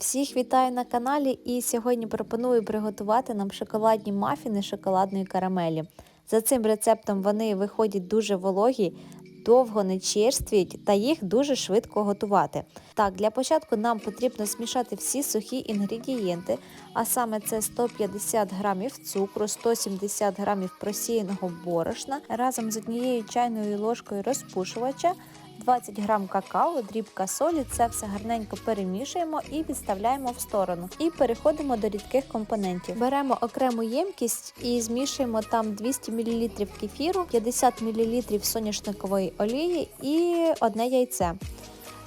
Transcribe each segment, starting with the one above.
Всіх вітаю на каналі і сьогодні пропоную приготувати нам шоколадні мафіни шоколадної карамелі. За цим рецептом вони виходять дуже вологі, довго не черствіють та їх дуже швидко готувати. Так, для початку нам потрібно змішати всі сухі інгредієнти, а саме це 150 грамів цукру, 170 грамів просіяного борошна разом з однією чайною ложкою розпушувача. 20 грам какао, дрібка солі, це все гарненько перемішуємо і відставляємо в сторону. І переходимо до рідких компонентів. Беремо окрему ємкість і змішуємо там 200 мл кефіру, 50 мл соняшникової олії і одне яйце.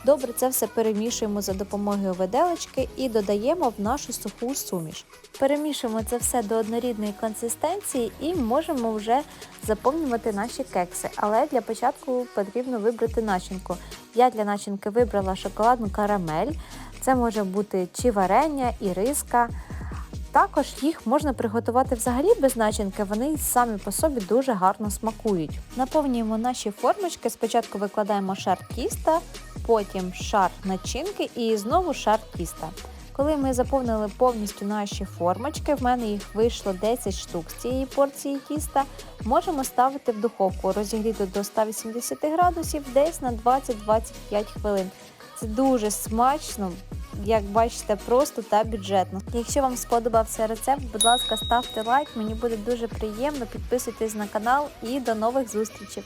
Добре, це все перемішуємо за допомогою виделочки і додаємо в нашу суху суміш. Перемішуємо це все до однорідної консистенції і можемо вже заповнювати наші кекси. Але для початку потрібно вибрати начинку. Я для начинки вибрала шоколадну карамель. Це може бути чи варення, і риска. Також їх можна приготувати взагалі без начинки, вони самі по собі дуже гарно смакують. Наповнюємо наші формочки, спочатку викладаємо шар тіста, потім шар начинки і знову шар тіста. Коли ми заповнили повністю наші формочки, в мене їх вийшло 10 штук з цієї порції тіста, можемо ставити в духовку розігріту до 180 градусів десь на 20-25 хвилин. Це дуже смачно, як бачите, просто та бюджетно. Якщо вам сподобався рецепт, будь ласка, ставте лайк, мені буде дуже приємно. Підписуйтесь на канал і до нових зустрічей.